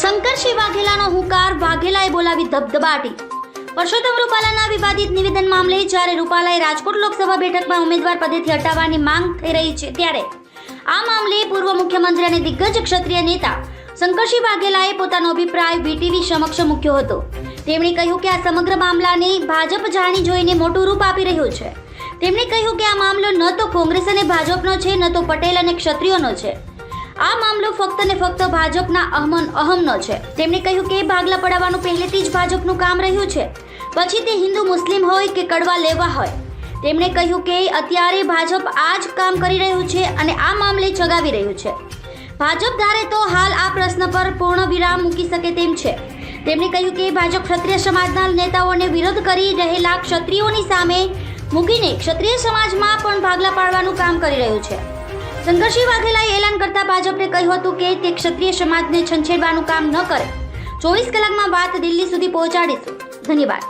શંકરસિંહ વાઘેલાનો હુંકાર વાઘેલાએ બોલાવી ધબધબાટી. પરસોત્તમ રૂપાલાના વિવાદિત નિવેદન મામલે જ્યારે રૂપાલાએ રાજકોટ લોકસભા બેઠકમાં ઉમેદવાર પદેથી હટાવવાની માંગ થઈ રહી છે ત્યારે આ મામલે પૂર્વ મુખ્યમંત્રી અને દિગ્ગજ ક્ષત્રિય નેતા શંકરસિંહ વાઘેલાએ પોતાનો અભિપ્રાય વીટીવી સમક્ષ મૂક્યો હતો. તેમણે કહ્યું કે આ સમગ્ર મામલાને ભાજપ જાણી જોઈને મોટું રૂપ આપી રહ્યું છે. તેમણે કહ્યું કે આ મામલો ન તો કોંગ્રેસ અને ભાજપનો છે, ન તો પટેલ અને ક્ષત્રિયોનો છે. આ મામલો ફક્ત ને ફક્ત ભાજપના અહમન અહમનો છે. તેમણે કહ્યું કે ભાગલા પડાવવાનું પહેલેથી જ ભાજપનું કામ રહ્યું છે. પછી તે હિન્દુ મુસ્લિમ હોય કે કડવા લેવા હોય. તેમણે કહ્યું કે અત્યારે ભાજપ આ જ કામ કરી રહ્યું છે અને આ મામલે ચગાવી રહ્યું છે. ભાજપ ધારે તો હાલ આ પ્રશ્ન પર પૂર્ણ વિરામ મૂકી શકે તેમ છે. તેમણે કહ્યું કે ભાજપ ક્ષત્રિય સમાજના નેતાઓને વિરોધ કરી રહેલા ક્ષત્રિયોની સામે મૂકીને ક્ષત્રિય સમાજમાં પણ ભાગલા પાડવાનું કામ કરી રહ્યું છે. શંકરસિંહ વાઘેલાએ એલાન કરતા ભાજપને કહ્યું હતું કે તે ક્ષત્રિય સમાજને છંછેડવાનું કામ ન કરે. ચોવીસ કલાકમાં વાત દિલ્હી સુધી પહોંચાડીશું. ધન્યવાદ.